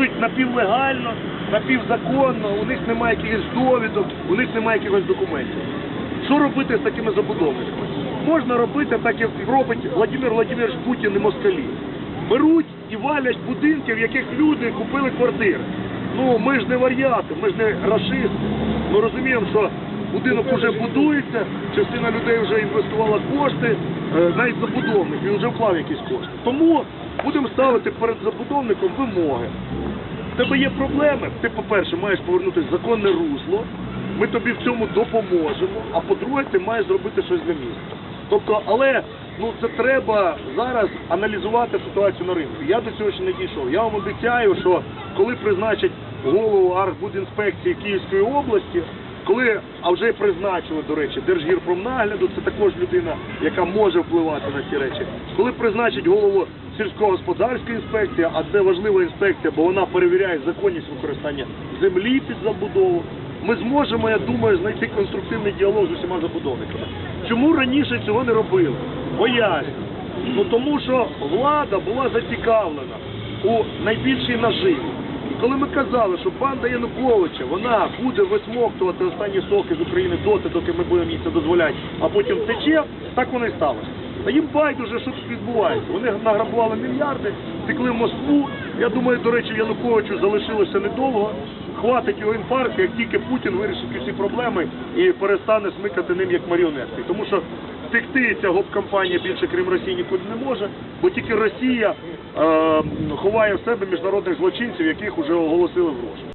будують напівлегально, напівзаконно, у них немає якихось довідок, у них немає якихось документів. Що робити з такими забудовниками? Можна робити так, як робить Владимир Владимирович Путін і москалі. Беруть і валять будинки, в яких люди купили квартири. Ну ми ж не варіати, ми ж не рашисти. Ми розуміємо, що будинок вже будується, частина людей вже інвестувала кошти, е, навіть забудовник, він вже вклав якісь кошти. Тому будемо ставити перед забудовником вимоги. Тебе є проблеми, ти, по-перше, маєш повернутися в законне русло, ми тобі в цьому допоможемо, а по-друге, ти маєш зробити щось для міста. Тобто, але ну це треба зараз аналізувати ситуацію на ринку. Я до цього ще не дійшов. Я вам обіцяю, що коли призначать голову Архбудінспекції Київської області, коли, а вже призначили, до речі, Держгірпромнагляду, це також людина, яка може впливати на ці речі. Коли призначать голову сільськогосподарської інспекції, а це важлива інспекція, бо вона перевіряє законність використання землі під забудову, ми зможемо, я думаю, знайти конструктивний діалог з усіма забудовниками. Чому раніше цього не робили? Поясню. Ну тому що влада була зацікавлена у найбільшій наживі. І коли ми казали, що банда Януковича вона буде висмоктувати останні соки з України доти, доки ми будемо їй це дозволяти, а потім тече, так воно і сталося. Та їм байдуже, що тут відбувається. Вони награбували мільярди, втекли в Москву. Я думаю, до речі, Януковичу залишилося недовго. Хватить його інфаркту, як тільки Путін вирішить усі проблеми і перестане смикати ним як маріонетки. Тому що втекти ця гоп-компанія більше крім Росії нікуди не може, бо тільки Росія е, ховає в себе міжнародних злочинців, яких вже оголосили розшук.